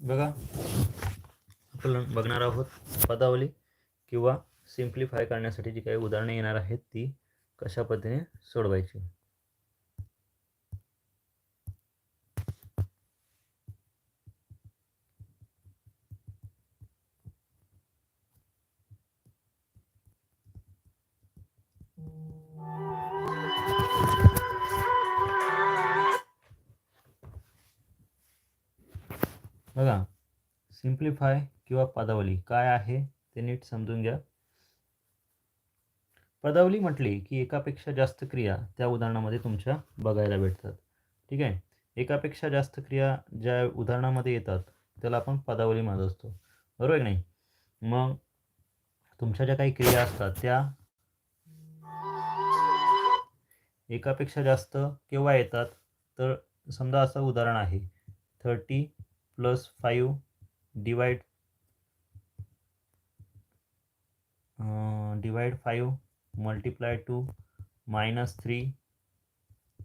बघा आपण बघणार आहोत पदावली किंवा सिम्प्लिफाय करण्यासाठी जी काही उदाहरणे येणार आहेत ती कशा पद्धतीने सोडवायची? सिम्प्लिफाय किंवा पदावली काय आहे ते नीट समजून घ्या. पदावली म्हटली की एकापेक्षा जास्त क्रिया त्या उदाहरणामध्ये तुमच्या बघायला भेटतात. ठीक आहे? एकापेक्षा जास्त क्रिया ज्या उदाहरणामध्ये येतात त्याला आपण पदावली म्हणत असतो. बरोबर आहे नाही? मग तुमच्या ज्या काही क्रिया असतात त्या एकापेक्षा जास्त केव्हा येतात? तर समजा असं उदाहरण आहे. Thirty plus five divide uh, divide five multiply two minus three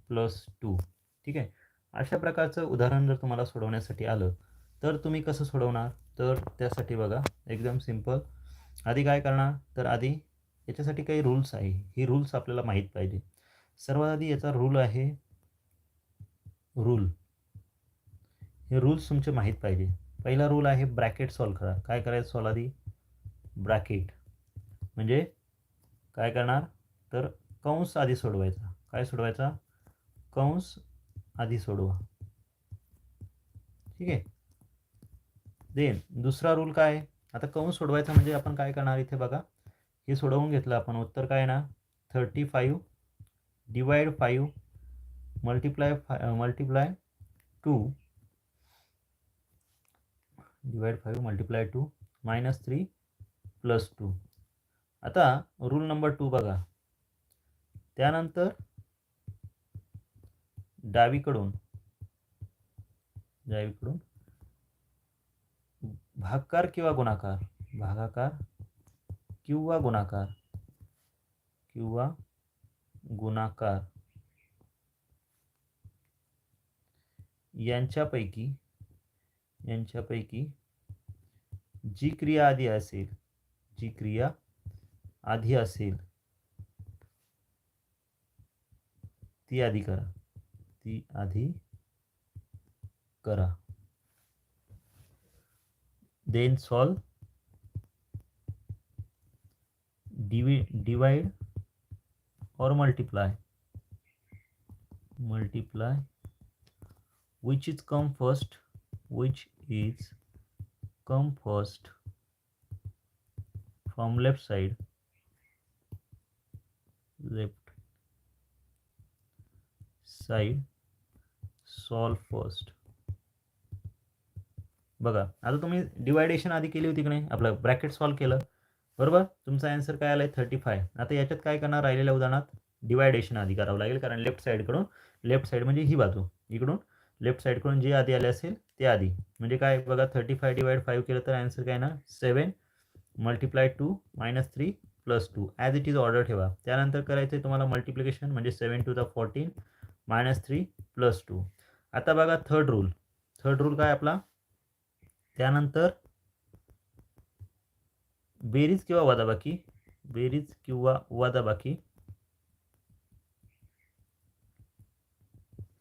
plus two ठीक आहे? अशा प्रकारचं उदाहरण जर तुम्हाला सोडवण्यासाठी आलं तर तुम्ही कसं सोडवणार? तर त्यासाठी बघा एकदम सिंपल आधी काय करणार? तर आधी याच्यासाठी काही रूल्स आहे. ही रूल्स आपल्याला माहीत पाहिजे. सर्वात आधी याचा रूल आहे रूल हे रूल्स तुमचे माहीत पाहिजे. पहिला रूल आहे ब्रॅकेट सॉल्व करा. काय करायचं सॉल्व आधी? ब्रॅकेट म्हणजे काय करणार? तर कंस आधी सोडवायचा. काय सोडवायचा? कंस आधी सोडवा. ठीक आहे? देन दुसरा रूल काय? आहे आता कंस सोडवायचा म्हणजे आपण काय करणार इथे बघा? हे सोडवून घेतलं आपण. उत्तर काय ना? Thirty five divide five multiply five multiply two divide five multiply two minus three plus two आता रूल नंबर टू बघा. त्यानंतर डावीकडून डावीकडून भागकार किंवा गुणाकार भागाकार किंवा गुणाकार किंवा गुणाकार. यांच्यापैकी यांच्यापैकी जी क्रिया आधी असेल, जी क्रिया आधी असेल, ती आधी करा. ती आधी करा. देन सॉल्व डिवि डिवाइड और multiply multiply which is come first? Which is come first from left side. Left side solve first. बघा आता तुम्ही डिवायडेशन आधी केली होती की नाही? आपलं ब्रॅकेट सॉल्व केलं. बरोबर? तुमचा आन्सर काय आला आहे थर्टी फाय आता याच्यात काय करणार? राहिलेल्या उदाहरणात डिवायडेशन आधी करावं लागेल. कारण लेफ्ट साईडकडून लेफ्ट साईड म्हणजे ही बाजू. इकडून लेफ्ट साईडकडून जे आधी आले असेल ते आधी म्हणजे काय बघा थर्टी फाय डिवाइड फाईव्ह केलं तर आन्सर काय ना? Seven multiply two minus three plus two as it is order ठेवा. त्यानंतर करायचं आहे तुम्हाला मल्टिप्लिकेशन म्हणजे seven two the fourteen minus three plus two आता बघा थर्ड रूल थर्ड रूल काय आपला? त्यानंतर बेरीज किंवा वजाबाकी बेरीज किंवा वजाबाकी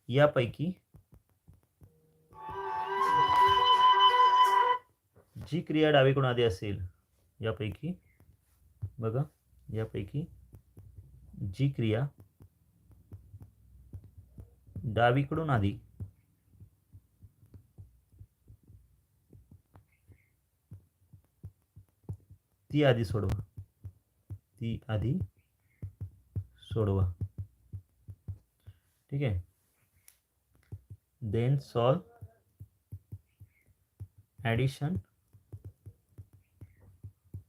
यापैकी जी क्रिया डावीकडून आधी असेल? यापैकी यापैकी जी क्रिया डावीकडून आधी. ती आधी सोडवा. ती आधी सोडवा. ठीक आहे? Then solve addition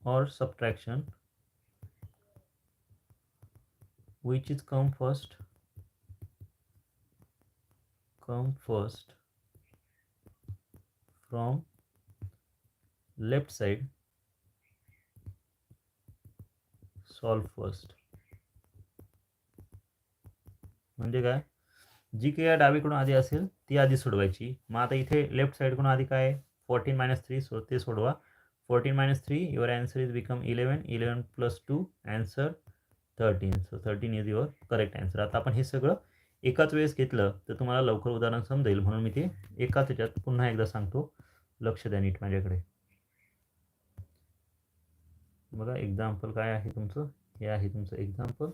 or subtraction which is come first? Come first from left side. Solve first. म्हणजे काय? जी क्रिया डावीकडून आधी असेल ती आधी सोडवायची. मग आता इथे लेफ्ट साईडकडून आधी काय फोर्टीन मायनस थ्री सो ते सोडवा. Fourteen minus three your answer is become eleven eleven plus two answer thirteen so thirteen is your correct answer. आता आपण हे सगळं एकाच वेळेस घेतलं तर तुम्हाला लवकर उदाहरण समजेल. म्हणून मी ते एकाच याच्यात पुन्हा एकदा सांगतो. लक्ष द्या नीट माझ्याकडे. बघा एक्झाम्पल काय आहे तुमचं? हे आहे तुमचं एक्झाम्पल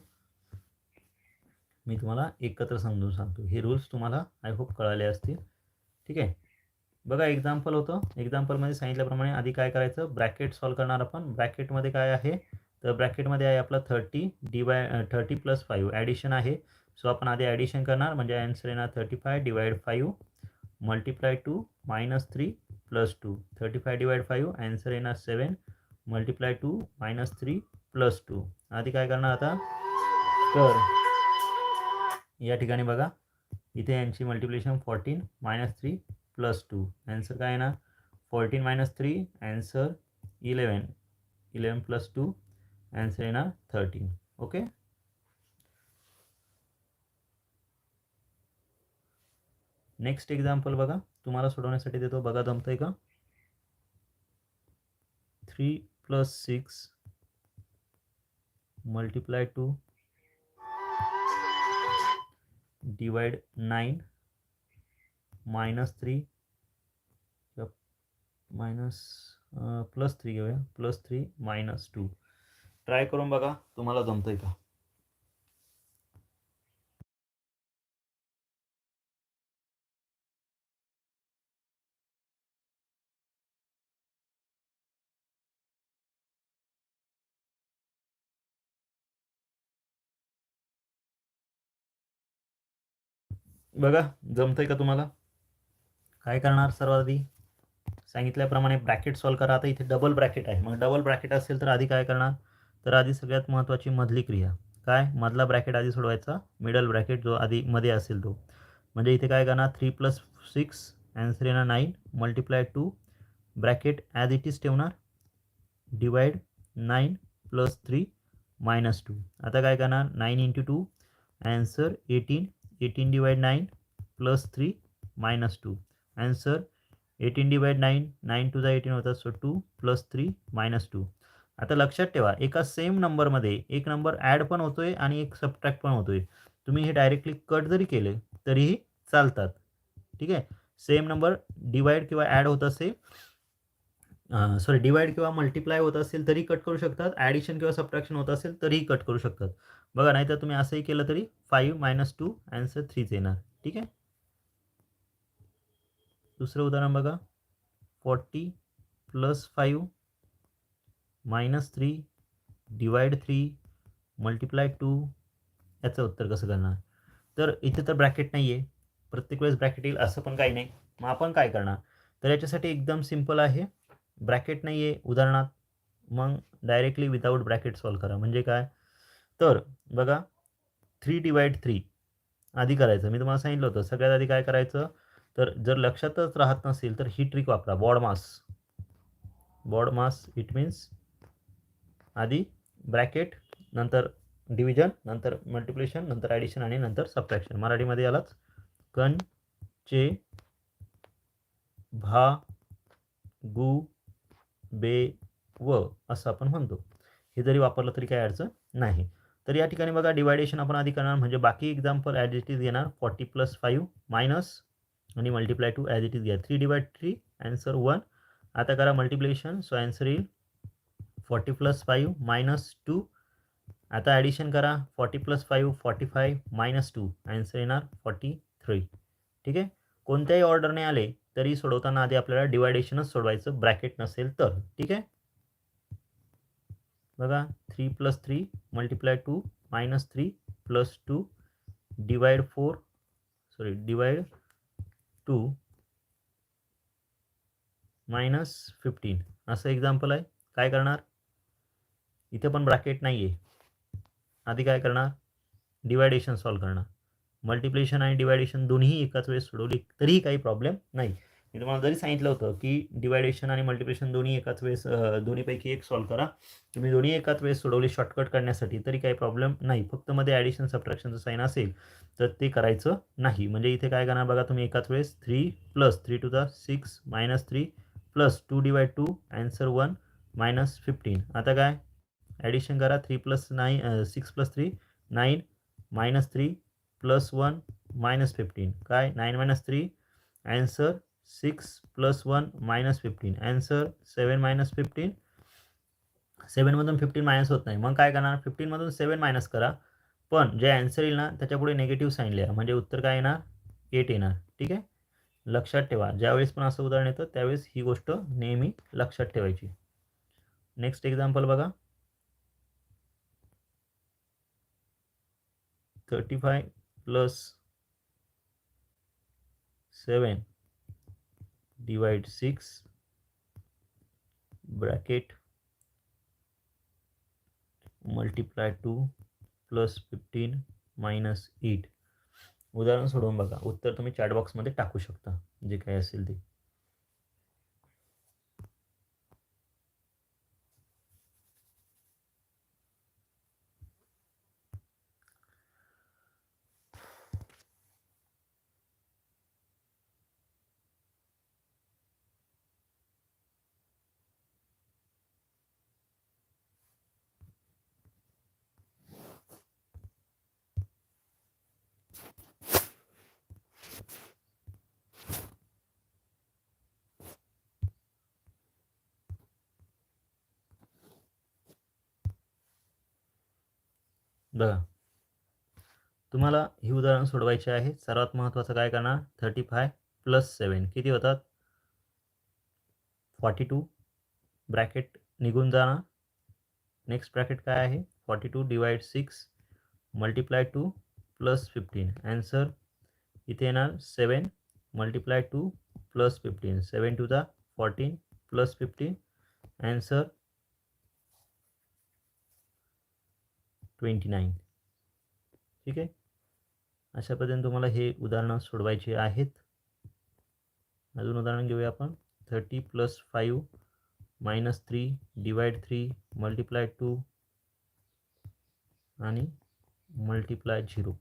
मी तुम्हाला एकत्र समजून सांगतो. हे रूल्स तुम्हाला आय होप कळाले असतील. ठीक आहे? बघा एक्झाम्पल होतं. एक्झाम्पलमध्ये सांगितल्याप्रमाणे आधी काय करायचं? ब्रॅकेट सॉल्व करणार आपण. ब्रॅकेटमध्ये काय आहे? तर ब्रॅकेटमध्ये आहे आपलं thirty divide thirty plus five addition आहे. सो आपण आधी ॲडिशन करणार. म्हणजे ॲन्सर येणार thirty five divide five multiply two minus three plus two thirty five divide five answer येणार seven multiply two minus three plus two आधी काय करणार आता? तर या ठिकाणी बघा. इथे यांची multiplication fourteen minus three plus two answer काय येणार fourteen minus three answer eleven eleven plus two answer येणार थर्टीन ओके नेक्स्ट एक्झाम्पल बघा. तुम्हाला देतो. बघा जमतंय का? Three plus six multiply two divide nine minus three minus plus three घेऊया. Plus three minus two try करून बघा तुम्हाला जमतंय का? बघा जमतंय का तुम्हाला? काय करणार सर्वात आधी? सांगितल्याप्रमाणे ब्रॅकेट सॉल्व करा. आता इथे डबल ब्रॅकेट आहे. मग डबल ब्रॅकेट असेल तर आधी काय करणार? तर आधी सगळ्यात महत्त्वाची मधली क्रिया. काय? मधला ब्रॅकेट आधी सोडवायचा. मिडल ब्रॅकेट जो आधी मध्ये असेल तो. म्हणजे इथे काय करणार? थ्री प्लस सिक्स अँसर येणार nine multiply two bracket as it is ठेवणार. Divide nine plus three minus two आता काय करणार? Nine into two answer eighteen eighteen divide nine plus three minus two answer eighteen divide nine nine two जा eighteen होता so two plus three minus two आता लक्षात ठेवा एका same नंबरमध्ये एक नंबर ॲड पण होतो आहे आणि एक सबट्रॅक्ट पण होतो आहे तुम्ही हे डायरेक्टली कट जरी केले तरीही चालतात. ठीक आहे? सेम नंबर डिवाइड किंवा ॲड होत असेल सॉरी डिवाइड किंवा मल्टिप्लाय होत असेल तरी कट करू शकतात. ॲडिशन किंवा सबट्रॅक्शन होत असेल तरीही कट करू शकतात. बघा नाही तर तुम्ही असंही केलं तरी फाईव्ह मायनस टू अँसर थ्रीच येणार. ठीक आहे? दुसरं उदाहरण बघा. Forty plus five minus three divide three multiply two याचं उत्तर कसं करणार? तर इथे तर ब्रॅकेट नाही आहे प्रत्येक वेळेस ब्रॅकेट येईल असं पण काही नाही. मग आपण काय करणार? तर याच्यासाठी एकदम सिंपल आहे. ब्रॅकेट नाही आहे उदाहरणात. मग डायरेक्टली विदाऊट ब्रॅकेट सॉल्व करा. म्हणजे काय? तर बघा. थ्री डिवाइड थ्री आधी करायचं. मी तुम्हाला सांगितलं होतं. सगळ्यात आधी काय करायचं? तर जर लक्षातच राहत नसेल तर ही ट्रिक वापरा. BODMAS BODMAS it means आधी ब्रॅकेट नंतर डिव्हिजन नंतर मल्टिप्लिकेशन नंतर ॲडिशन आणि नंतर सबट्रॅक्शन मराठीमध्ये यालाच कण चे भा गु बे व असं आपण म्हणतो. हे जरी वापरलं तरी काही अडचण नाही. तर या ठिकाणी बघा डिवायडेशन आपण आधी करणार म्हणजे बाकी example as it is forty plus five minus आणि multiply two as it is घ्या three divide three answer one आता करा मल्टिप्लिकेशन सो ॲन्सर येईल forty plus five minus two आता ॲडिशन करा. Forty plus five forty five minus two answer येणार forty three ठीक आहे? कोणत्याही ऑर्डरने आले तरी सोडवताना आधी आपल्याला डिवायडेशनच सोडवायचं ब्रॅकेट नसेल तर. ठीक आहे? बघा three plus three multiply two minus three plus two divide four sorry divide two minus fifteen. असं एक्झाम्पल आहे. काय करणार? इथे पण ब्रॅकेट नाही आहे आधी काय करणार? डिवायडेशन सॉल्व करणार. मल्टिप्लिकेशन आणि डिवायडेशन दोन्ही एकाच वेळेस सोडवली तरीही काही प्रॉब्लेम नाही. मी तुम्हाला जरी सांगितलं होतं की डिवायडेशन आणि मल्टिप्लिकेशन दोन्ही एकाच वेळेस दोन्हीपैकी एक सॉल्व करा. तुम्ही दोन्ही एकाच वेळेस सोडवली शॉर्टकट करण्यासाठी तरी काही प्रॉब्लेम नाही. फक्त मध्ये ॲडिशन सबट्रॅक्शनचं साईन असेल तर ते करायचं नाही. म्हणजे इथे काय करणार बघा तुम्ही एकाच वेळेस three plus three two the six minus three plus two divide two answer one minus fifteen आता काय? ॲडिशन करा three plus nine six plus three nine minus three plus one minus fifteen काय? Nine minus three answer six plus one minus fifteen. Answer seven minus fifteen सेवनमधून fifteen minus होत नाही. मग काय करणार? फिफ्टीनमधून सेवन minus करा. पण जे ॲन्सर येईल ना त्याच्यापुढे निगेटिव्ह साईन लिहा. म्हणजे उत्तर काय येणार? एट येणार. ठीक आहे? लक्षात ठेवा. ज्यावेळेस पण असं उदाहरण येतं त्यावेळेस ही गोष्ट नेहमी लक्षात ठेवायची. नेक्स्ट एक्झाम्पल बघा. Thirty five plus seven divide six bracket multiply two plus fifteen minus eight. उदाहरण सोडवून बघा. उत्तर तुम्ही चॅटबॉक्समध्ये टाकू शकता. जे काही असेल ते. बघा. तुम्हाला ही उदाहरण सोडवायची आहे. सर्वात महत्त्वाचं काय करणार? थर्टी फाय प्लस सेवन किती होतात? फॉर्टी टू ब्रॅकेट निघून जाणार. नेक्स्ट ब्रॅकेट काय आहे? Forty two divide six multiply two plus fifteen answer इथे येणार seven multiply two plus fifteen seven two the fourteen plus fifteen answer twenty nine ठीक आहे? अशा पद्धतीने तुम्हाला हे उदाहरणं सोडवायची आहेत. अजून उदाहरण घेऊया आपण. Thirty plus five minus three divide three multiply two आणि मल्टिप्लाय झिरो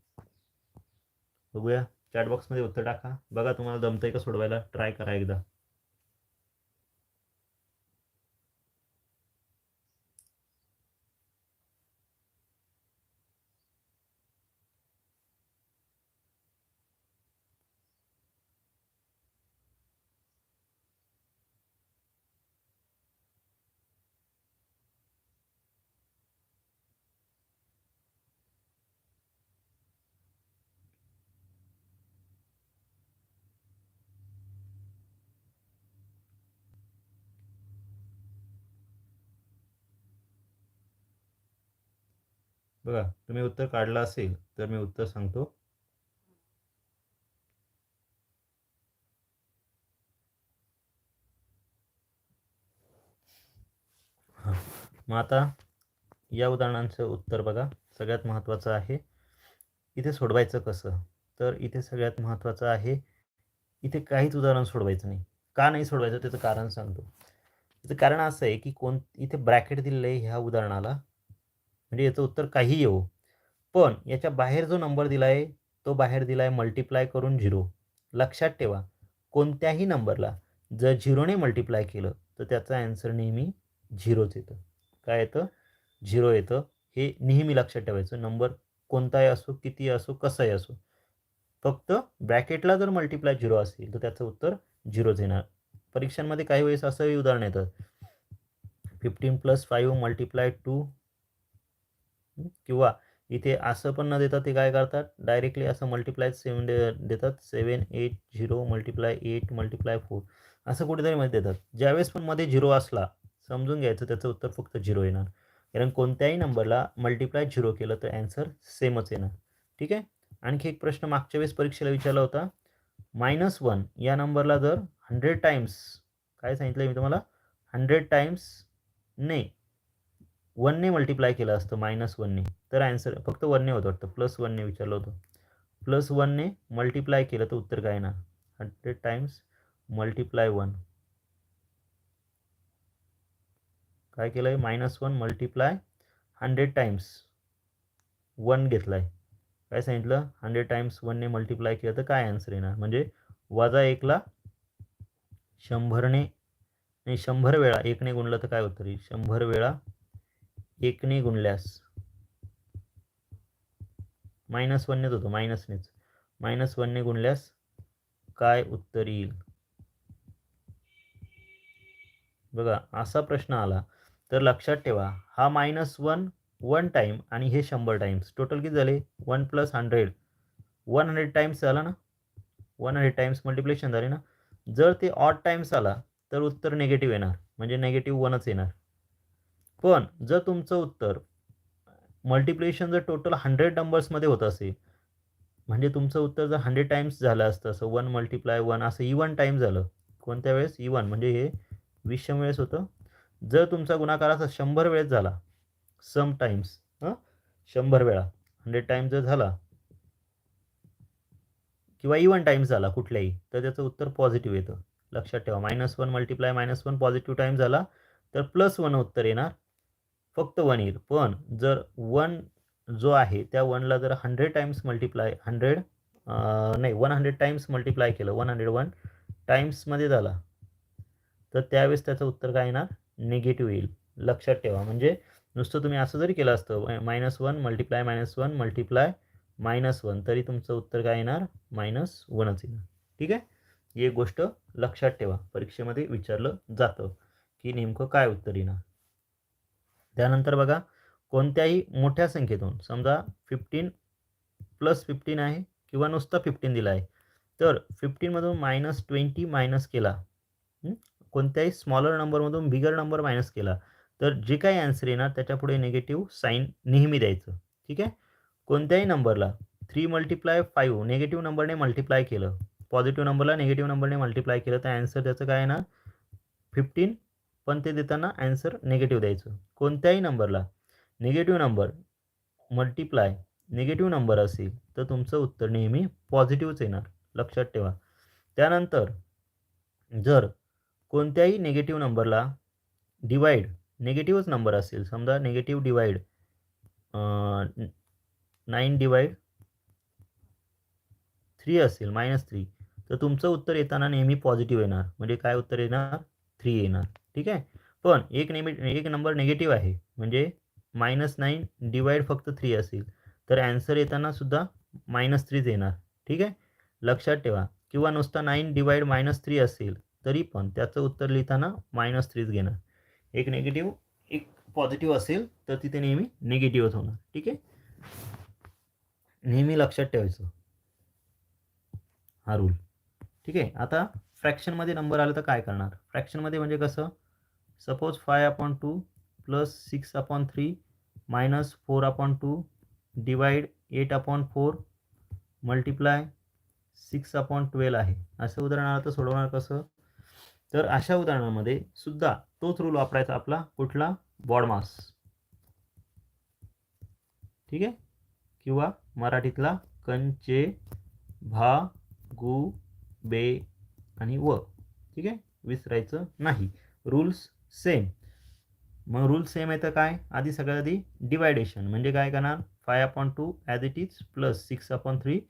बघूया. चॅटबॉक्समध्ये उत्तर टाका. बघा तुम्हाला जमतंय का सोडवायला? ट्राय करा एकदा. बघा तुम्ही उत्तर काढलं असेल तर मी उत्तर सांगतो. मग आता या उदाहरणांचं उत्तर बघा. सगळ्यात महत्त्वाचं आहे इथे सोडवायचं कसं? तर इथे सगळ्यात महत्त्वाचं आहे इथे काहीच उदाहरण सोडवायचं नाही. का नाही सोडवायचं? त्याचं कारण सांगतो. त्याचं कारण असं आहे की कोण इथे ब्रॅकेट दिलेलं आहे ह्या उदाहरणाला. म्हणजे याचं उत्तर काही येऊ हो. पण याच्या बाहेर जो नंबर दिला आहे तो बाहेर दिला आहे मल्टिप्लाय करून झिरो लक्षात ठेवा कोणत्याही नंबरला जर झिरोने मल्टिप्लाय केलं तर त्याचा ॲन्सर नेहमी झिरोच येतं. काय येतं? झिरो येतं. हे नेहमी लक्षात ठेवायचं. नंबर कोणताही असो किती असो कसंही असो. फक्त ब्रॅकेटला जर मल्टिप्लाय झिरो असेल तर त्याचं उत्तर झिरोच येणार. परीक्षांमध्ये काही वेळेस असंही उदाहरण येतं. Fifteen plus five multiply two किंवा इथे असं पण न देता ते काय करतात? डायरेक्टली असं मल्टिप्लाय सेवन दे देतात. Seven eight zero multiply eight multiply four असं कुठेतरी मध्ये देतात. ज्यावेळेस पण मध्ये झिरो असला समजून घ्यायचं त्याचं उत्तर फक्त झिरो येणार. कारण कोणत्याही नंबरला मल्टिप्लाय झिरो केलं तर ॲन्सर सेमच येणार. ठीक आहे? आणखी एक प्रश्न मागच्या वेळेस परीक्षेला विचारला होता. मायनस वन या नंबरला जर हंड्रेड टाईम्स काय सांगितलं मी तुम्हाला? हंड्रेड टाईम्स ने वनने मल्टिप्लाय केलं असतं मायनस वनने तर ॲन्सर फक्त वनने होतं वाटतं. प्लस वनने विचारलं होतं. प्लस वनने मल्टिप्लाय केलं तर उत्तर काय ना हंड्रेड टाइम्स मल्टिप्लाय वन काय केलं आहे minus one multiply hundred times one घेतला आहे काय सांगितलं? हंड्रेड टाइम्स वनने मल्टिप्लाय केलं तर काय आन्सर येणार? म्हणजे वजा एकला शंभरने नाही शंभर वेळा एकने गुणलं तर काय उत्तर येईल? शंभर वेळा एकने गुणल्यास. मायनस वननेच होतो मायनसनेच. मायनस वनने गुणल्यास काय उत्तर येईल? बघा असा प्रश्न आला. तर लक्षात ठेवा हा मायनस वन वन टाईम आणि हे शंभर टाईम्स टोटल किती झाले? One plus hundred. One hundred times झाला ना? वन हंड्रेड टाईम्स मल्टिप्लेशन झाले ना? जर ते ऑड टाईम्स आला तर उत्तर निगेटिव्ह येणार. म्हणजे नेगेटिव्ह वनच येणार. पण जर तुमचं उत्तर मल्टिप्लिकेशन जर टोटल हंड्रेड नंबर्समध्ये होत असेल म्हणजे तुमचं उत्तर जर हंड्रेड टाईम्स झालं असतं असं वन मल्टिप्लाय वन असं इवन टाईम झालं कोणत्या वेळेस? इवन म्हणजे हे वीसशे वेळेस होतं. जर तुमचा गुणाकार असा शंभर वेळेस झाला सम टाईम्स हां? शंभर वेळा. हंड्रेड टाईम्स जर झाला किंवा इवन टाईम्स झाला कुठल्याही तर त्याचं उत्तर पॉझिटिव्ह येतं. लक्षात ठेवा. Minus one multiply minus one positive time झाला तर प्लस वन उत्तर येणार. फक्त वन येईल. पण जर वन जो आहे त्या वनला जर हंड्रेड टाइम्स मल्टिप्लाय हंड्रेड नाही वन हंड्रेड टाइम्स मल्टिप्लाय केलं वन हंड्रेड वन टाईम्समध्ये झाला तर त्यावेळेस त्याचं उत्तर काय येणार? निगेटिव्ह येईल. लक्षात ठेवा. म्हणजे नुसतं तुम्ही असं जरी केलं असतं minus one multiply minus one multiply minus one तरी तुमचं उत्तर काय येणार? मायनस वनच येणार. ठीक आहे? एक गोष्ट लक्षात ठेवा. परीक्षेमध्ये विचारलं जातं की नेमकं काय उत्तर येणार? त्यानंतर बघा कोणत्याही मोठ्या संख्येतून समजा फिफ्टीन प्लस फिफ्टीन आहे किंवा नुसतं फिफ्टीन दिलं आहे तर फिफ्टीनमधून मायनस ट्वेंटी मायनस केला. कोणत्याही स्मॉलर नंबरमधून बिगर नंबर मायनस केला तर जे काही ॲन्सर येणार त्याच्यापुढे निगेटिव्ह साईन नेहमी द्यायचं. ठीक आहे? कोणत्याही नंबरला थ्री मल्टिप्लाय फाईव्ह निगेटिव्ह नंबरने मल्टिप्लाय केलं पॉझिटिव्ह नंबरला निगेटिव्ह नंबरने मल्टिप्लाय केलं तर ॲन्सर त्याचं काय येणार? फिफ्टीन पण ते देताना ॲन्सर निगेटिव्ह द्यायचं. कोणत्याही नंबरला negative number multiply negative number असेल तर तुमचं उत्तर नेहमी पॉझिटिव्हच येणार. लक्षात ठेवा. त्यानंतर जर कोणत्याही निगेटिव्ह नंबरला डिवाईड निगेटिव्हच नंबर असेल समजा negative divide nine divide three असेल मायनस थ्री तर तुमचं उत्तर येताना नेहमी पॉझिटिव्ह येणार. म्हणजे काय उत्तर येणार? थ्री येणार. ठीक आहे? पण एक नेमी एक नंबर निगेटिव्ह आहे. म्हणजे मायनस नाईन डिवाईड फक्त थ्री असेल. तर ॲन्सर येताना सुद्धा मायनस थ्रीच येणार. ठीक आहे? लक्षात ठेवा. किंवा नुसता नाईन डिवाईड मायनस थ्री असेल तरी पण त्याचं उत्तर लिहिताना मायनस थ्रीच घेणार. एक नेगेटिव्ह एक पॉझिटिव्ह असेल तर तिथे नेहमी निगेटिव्हच होणार. ठीक आहे? नेहमी लक्षात ठेवायचं. हा रूल ठीक आहे? आता फ्रॅक्शनमध्ये नंबर आला तर काय करणार? फ्रॅक्शनमध्ये म्हणजे कसं? Suppose five upon two plus six upon three minus four upon two divide eight upon four multiply six upon twelve आहे. असं उदाहरणार्थ सोडवणार कसं? तर अशा उदाहरणामध्ये सुद्धा तोच रूल वापरायचा आपला कुठला? बॉडमास ठीक आहे? किंवा मराठीतला कंचे भा गु बे आणि व. ठीक आहे? विसरायचं नाही. Rules same. मग रूल सेम आहे तर काय? आधी सगळ्यात आधी डिवायडेशन. म्हणजे काय करणार? Five upon two as it is plus six upon three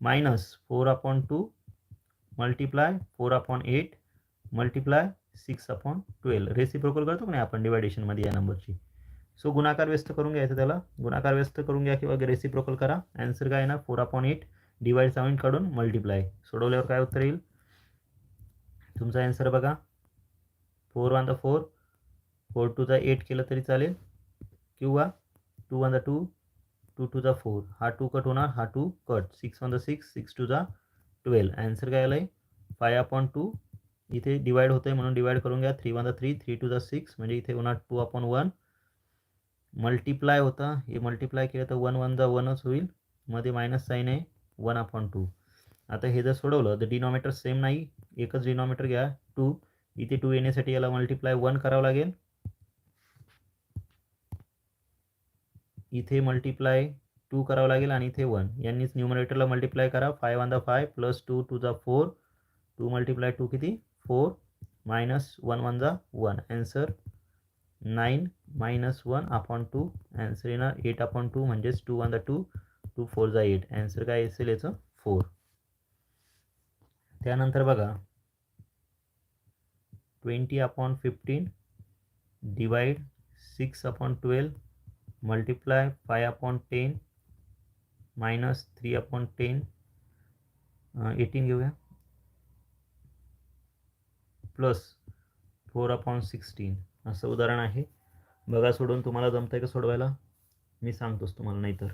minus four upon two multiply four upon eight multiply six upon twelve. Reciprocal करतो का नाही आपण डिवायडेशनमध्ये या नंबरची? सो गुणाकार व्यस्त करून घ्यायचं त्याला. गुणाकार व्यस्त करून घ्या किंवा रेसिप्रोकल करा. ॲन्सर काय येणार four upon eight divide seven काढून मल्टिप्लाय. सोडवल्यावर काय उत्तर येईल? तुमचा ॲन्सर बघा. Four one the four four two eight केलं तरी चालेल. किंवा two one the two two two four. हा टू कट होणार हा two cut. Six one the six six two the twelve. Answer काय आलं आहे फाय अपॉन टू. इथे डिवाईड होतं आहे म्हणून डिवाईड करून घ्या. Three one the three three two the six. म्हणजे इथे होणार टू अपॉन वन. मल्टिप्लाय होता. हे मल्टिप्लाय केलं तर वन वन द वनच होईल. मध्ये मायनस साईन आहे. One upon two. आता हे जर सोडवलं तर डिनॉमिनेटर सेम नाही. एकच डिनॉमिनेटर घ्या. टू. इथे टू येण्यासाठी याला मल्टिप्लाय वन करावं लागेल. इथे मल्टिप्लाय टू करावं लागेल आणि इथे वन यांनीच न्यूमरेटरला मल्टिप्लाय करा. फाय वन द फाय प्लस टू टू जा फोर टू मल्टिप्लाय टू किती? फोर मायनस वन वन जा one answer nine minus one upon two answer येणार एट अपॉन टू म्हणजेच two one the two two four जा eight answer काय असेल याचं? Four त्यानंतर बघा twenty upon fifteen divide six upon twelve multiply five upon ten minus three upon ten eighteen हो घेऊया प्लस फोर अपॉन सिक्स्टीन. असं उदाहरण आहे. बघा सोडून तुम्हाला जमतं आहे का सोडवायला? मी सांगतोच तुम्हाला नाहीतर.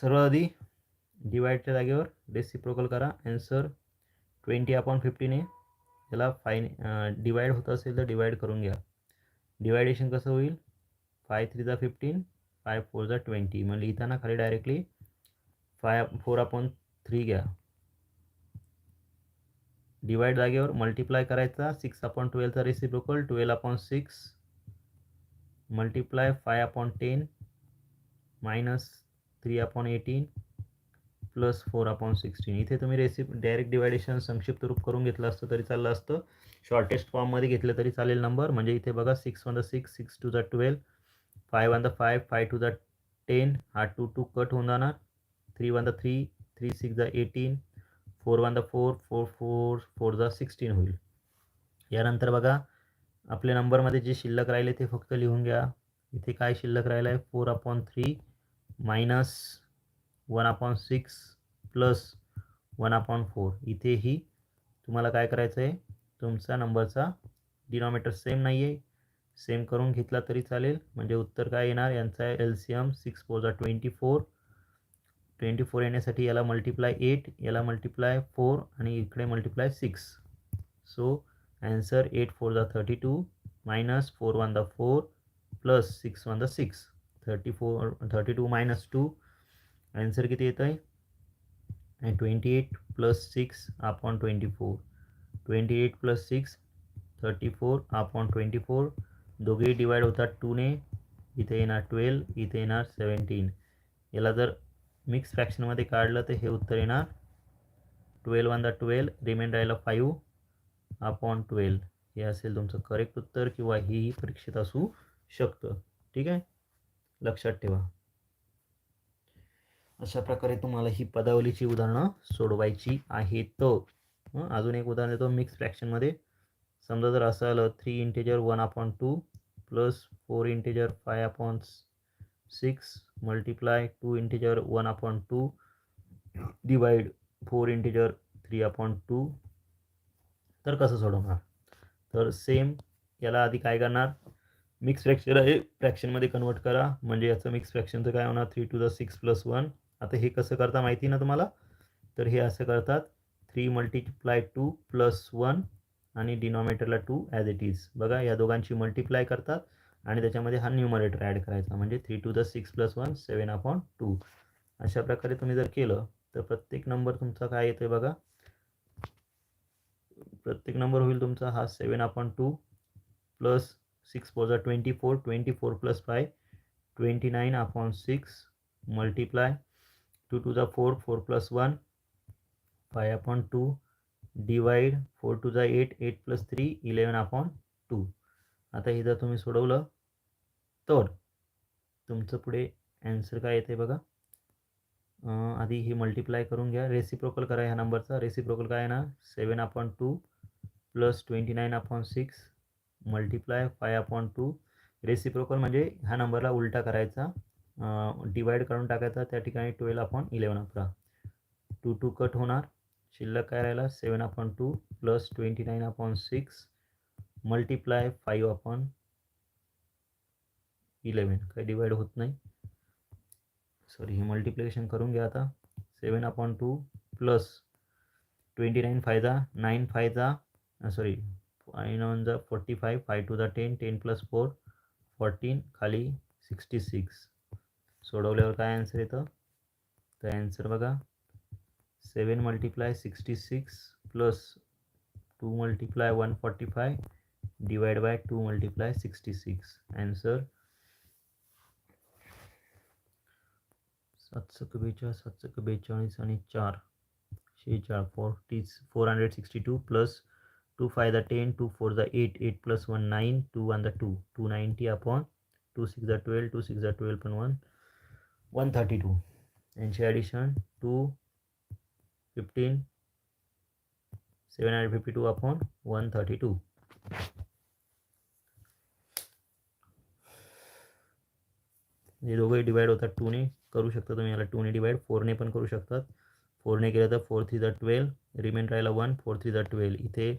सर्व आधी डिवाईडच्या जागेवर रेसिप्रोकल करा. ॲन्सर ट्वेंटी अपॉन फिफ्टीने त्याला याला फाय डिवाईड होत असेल तर डिवाईड करून घ्या. डिवायडेशन कसं होईल? फाय थ्री जा फिफ्टीन फाय फोरचा ट्वेंटी मग लिहिताना खाली directly five four upon three घ्या. डिवाईड जागेवर मल्टिप्लाय करायचा. Six upon ट्वेल्वचा reciprocal twelve upon six multiply five upon ten minus three upon eighteen plus four upon sixteen. इथे तुम्ही रेसिप डायरेक्ट डिवायडेशन संक्षिप्त रूप करून घेतलं असतं तरी चाललं असतं. शॉर्टेस्ट फॉर्ममध्ये घेतलं तरी चालेल नंबर म्हणजे इथे बघा six one the six six two the twelve five one द फाय फाय टू द टेन हा टू टू कट होऊन जाणार. Three one the three three six द eighteen four one the four four four four द sixteen होईल. यानंतर बघा आपल्या नंबरमध्ये जे शिल्लक राहिले ते फक्त लिहून घ्या. इथे काय शिल्लक राहिलं आहे four upon three minus one upon six plus one upon four इथेही तुम्हाला काय करायचं आहे तुमचा नंबरचा डिनॉमिनेटर सेम नाही आहे सेम करून घेतला तरी चालेल. म्हणजे उत्तर काय येणार? यांचा आहे L C M six four twenty four twenty four येण्यासाठी याला मल्टिप्लाय एट याला मल्टिप्लाय फोर आणि इकडे multiply six so answer eight four जा thirty two minus four one the four plus six one the six thirty four thirty two minus two answer किती येतं आहे आणि twenty eight plus six upon twenty four twenty eight plus six thirty four upon twenty four दोघेही divide होतात टूने इथे येणार twelve इथे येणार सेवन्टीन याला जर मिक्स फ्रॅक्शनमध्ये काढलं तर हे उत्तर येणार twelve one the twelve remained राहिला फाईव्ह अपॉन ट्वेल्व हे असेल तुमचं करेक्ट उत्तर किंवा हेही परीक्षेत असू शकतं. ठीक आहे? लक्षात ठेवा. अशा प्रकारे तुम्हाला ही पदावलीची उदाहरणं सोडवायची आहेत. अजून एक उदाहरण देतो मिक्स फ्रॅक्शनमध्ये समजा जर असं आलं three integer one upon two plus four integer five upon six multiply two integer one upon two divide four integer three upon two तर कसं सोडवणार? तर सेम याला आधी काय करणार? मिक्स फ्रॅक्चर आहे फ्रॅक्शनमध्ये कन्वर्ट करा. म्हणजे याचं मिक्स फ्रॅक्शनचं काय होणार? Three two the six plus one आता हे कसं करता माहिती ना तुम्हाला? तर हे असं करतात. Three multiply two plus one आणि डिनॉमिनेटरला टू ॲज इट इज बघा या दोघांची मल्टिप्लाय करतात आणि त्याच्यामध्ये हा न्यूमरेटर ॲड करायचा. म्हणजे three two the six plus one seven upon two अशा प्रकारे तुम्ही जर केलं तर प्रत्येक नंबर तुमचा काय येतो आहे बघा? प्रत्येक नंबर होईल तुमचा हा seven upon two plus six four ज़ा twenty four twenty four plus five twenty nine upon six multiply two two ज़ा four four plus one five upon two divide four two ज़ा eight eight plus three eleven upon two आता हे जर तुम्ही सोडवलं तर तुमचं पुढे ॲन्सर काय येते बघा. आधी हे मल्टिप्लाय करून घ्या. रेसिप्रोकल करा ह्या नंबरचा रेसिप्रोकल काय आहे ना? Seven upon two plus twenty nine upon six multiply five upon two reciprocal म्हणजे ह्या नंबरला उलटा करायचा. डिवाईड करून टाकायचा त्या ठिकाणी ट्वेल्व अपॉन इलेवन अकरा. टू टू कट होणार. शिल्लक काय राहिला? Seven upon two plus twenty nine upon six multiply five upon eleven काही डिवाईड होत नाही. सॉरी हे मल्टिप्लिकेशन करून घ्या आता. Seven upon two plus twenty nine फायदा नाईन फायदा सॉरी फाय ऑन जा फोर्टी फाईव्ह फाय टू जा ten ten plus four fourteen खाली सिक्स्टी सिक्स सोडवल्यावर काय आन्सर येतं? तर ॲन्सर बघा. Seven multiply sixty six plus two multiply one forty five divide by two multiply sixty six answer सातशे बेचाळीस सातशे बेचाळीस आणि चार. शेचाळ forty four hundred sixty two plus two five the ten two four the eight eight plus one nine two one the two two ninety upon two six the twelve two six the twelve पण one one thirty two यांची addition two fifteen seven hundred fifty two upon one thirty two हे दोघंही divide होतात टूने करू शकता तुम्ही याला टूने divide फोरने पण करू शकतात. फोरने केलं तर फोर थ्री द ट्वेल्व रिमेन राहिला वन फोर थ्री द ट्वेल्व इथे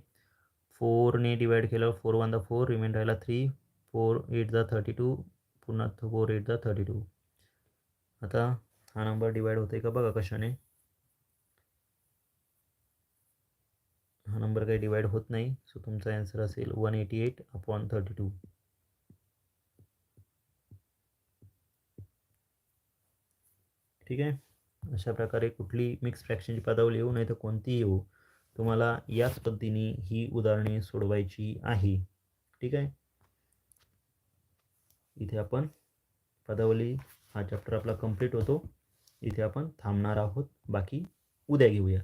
फोरने डिवाईड केल्यावर four one the four remain राहिला three four eight the thirty two पुन्हा four eight the thirty two. आता हा नंबर डिवाईड होतोय का बघा कशाने. हा नंबर काही डिवाइड होत नाही सो तुमचा ॲन्सर असेल one eighty eight upon thirty two. ठीक आहे? अशा प्रकारे कुठली मिक्स फ्रॅक्शनची पदावली येऊ नाही तर कोणतीही येऊ. तुम्हाला याच पद्धतीने ही उदाहरणे सोडवायची आहे. ठीक आहे? इथे आपण पदावली हा चॅप्टर आपला कंप्लीट होतो. इथे आपण थांबणार आहोत. बाकी उद्या घेऊया.